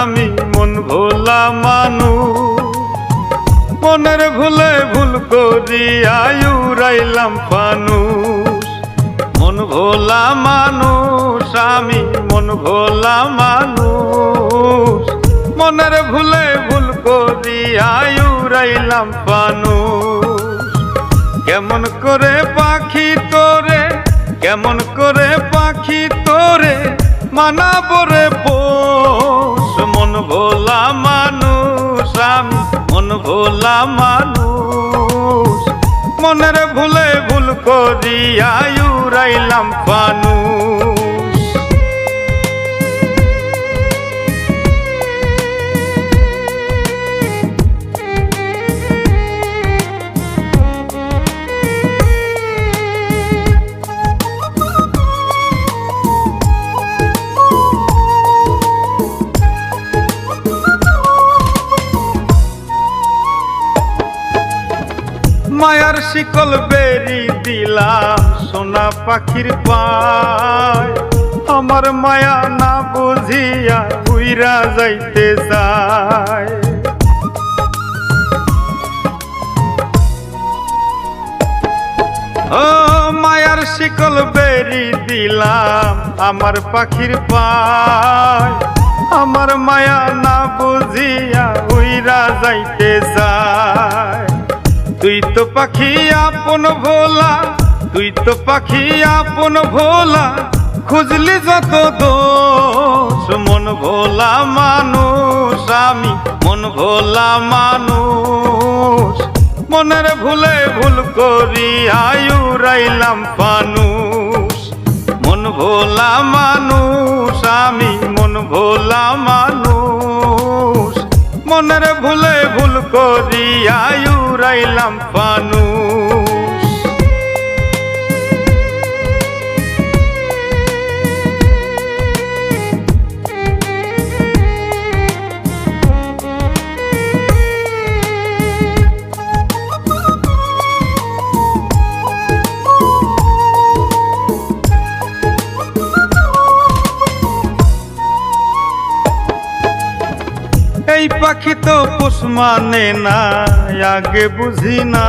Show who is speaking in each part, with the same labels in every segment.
Speaker 1: আমি মন ভোলা মানু মনের ভুলে ভুল করি আয়ু রাইলাম পানু মন ভোলা মানুষ, আমি মন ভোলা মানুষ। মনের ভুলে ভুল করি আয়ু রাইলাম পানু কেমন করে পাখি তোরে, কেমন করে পাখি তোরে মানাবরে পো ভোলা মানুষ আমি মন ভোলা মানুষ। মনের ভুলে ভুল করি আয়ুরাইলাম ফানুষ। মায়ার শিকল বেরি দিলাম সোনা পাখির পায়। আমার মায়া না বুঝিয়া উইরা যাইতে যায় ও মায়ার শিকল বেরি দিলাম, আমার পাখির পায়। আমার মায়া না বুঝিয়া উইরা যাইতে যায় তুই তো পাখি আপন ভোলা তুই তো পাখি আপন ভোলা, খুঁজলি যত দোষ, মন ভোলা মানুষ, আমি মন ভোলা মানুষ। মনের ভুলে ভুল করি আয়ুরাইলাম ফানুষ মন ভোলা মানুষ, আমি মন ভোলা মানুষ। মনের ভুলে ভুল করি আয়ুরাইলাম ফানুষ এই পাখি তো পোষ মানে না, আগে বুঝি না।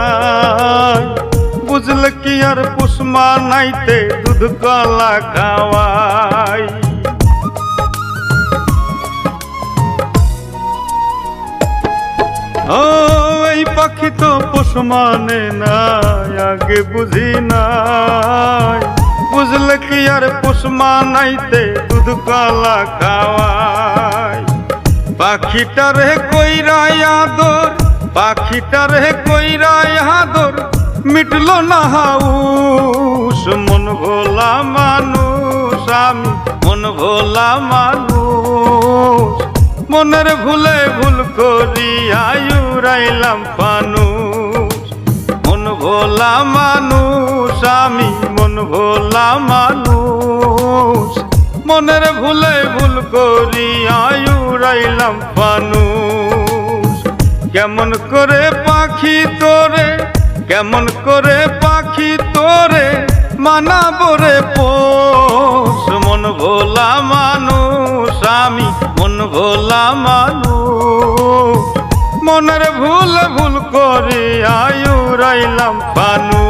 Speaker 1: বুঝলে কি আর পোষ মানাইতে দুধ কলা খাওয়াই? ও, এই পাখি তো পোষ মানে না, আগে বুঝি না। বুঝলে কি আর পোষ মানাইতে দুধ কলা খাওয়াই? পাখিটার কইরা আদর, পাখিটার হে কইরা আদর, মিটলো না হাউস, মন ভোলা মানুষ, আমি মন ভোলা মানুষ। মনের ভুলে ভুল করি আয়ুরাইলাম ফানুষ মন ভোলা মানুষ, আমি মন ভোলা মানুষ। মনের ভুলে ভুল করি আয়ুরাইলাম ফানুষ কেমন করে পাখি তোরে, কেমন করে পাখি তোরে মানাবরে পোষ। মন ভোলা মানুষ, আমি মন ভোলা মানুষ। মনের ভুল ভুল করি আয়ুরাইলাম ফানুষ